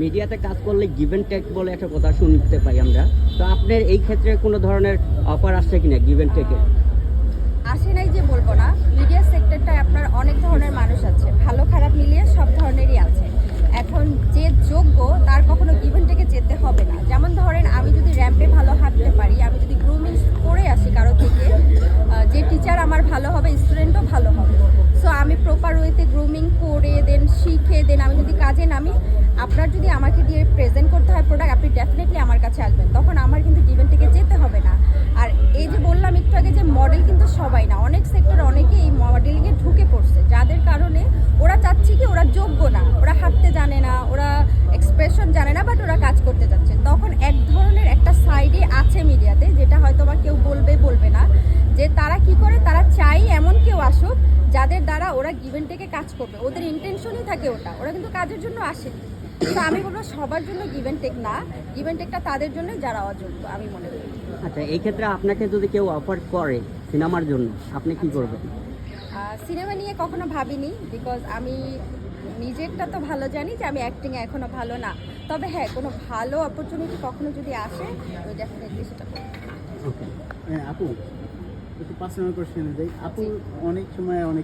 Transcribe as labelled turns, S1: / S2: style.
S1: মিডিয়াতে কাজ করলে গিভেন টেক বলে একটা কথা শুনতে পাই আমরা। তো আপনার এই ক্ষেত্রে কোনো ধরনের অফার আসছে কিনা গিভেন টেকে
S2: আসে নাই যে বলব না। মিডিয়া সেক্টরটায় আপনার অনেক ধরনের মানুষ আছে। ভালো খারাপ মিলিয়ে সব ধরনেরই আছে। এখন যে যোগ্য, তার কখনো গিভেন টেকে যেতে হবে না। যেমন ধরেন, আমি যদি র্যাম্পে ভালো হাঁটতে পারি, আমি যদি গ্রুমিং করে আসি কারও থেকে যে টিচার আমার ভালো হবে স্টুডেন্টও ভালো হবে। সো আমি প্রপার ওয়েতে গ্রুমিং করে দেন শিখে দেন আমি যদি কাজে নামি আপনার যদি আমাকে দিয়ে প্রেজেন্ট করতে হয় প্রোডাক্ট আপনি ডেফিনেটলি আমার কাছে আসবেন তখন আমার কিন্তু গিভেন থেকে যেতে হবে না আর এই যে বললাম একটু আগে যে মডেল কিন্তু সবাই না অনেক সেক্টর অনেকে এই মডেলিংয়ে ঢুকে পড়ছে যাদের কারণে ওরা চাচ্ছে কি ওরা যোগ্য না। ওরা হাঁটতে জানে না ওরা এক্সপ্রেশন জানে না বাট ওরা কাজ করতে যাচ্ছে। তখন এক ধরনের একটা সাইডে আছে মিডিয়াতে যেটা হয়তো বা কেউ বলবে বলবে না যে তারা কি করে তারা চাই এমন কেউ আসুক যাদের দ্বারা ওরা গিভেন থেকে কাজ করবে। ওদের ইন্টেনশনই থাকে ওটা ওরা কিন্তু কাজের জন্য আসে। তো আমি বলব সবার জন্য গিভেন টেক না গিভেন টেকটা তাদের জন্য যারা অযোগ্য আমি মনে করি।
S1: আচ্ছা এই ক্ষেত্রে আপনাকে যদি কেউ অফার করে সিনেমার জন্য আপনি কি করবেন?
S2: সিনেমা নিয়ে কখনো ভাবিনি বিকজ আমি নিজেরটা তো ভালো জানি যে আমি অ্যাক্টিংয়ে এখনও ভালো না। তবে হ্যাঁ কোনো ভালো অপরচুনিটি কখনো যদি আসে তো ডেফিনেটলি সেটা
S3: হ্যাঁ আপু একটু পার্সোনাল কোশ্চেন যাই। আপু অনেক সময় অনেক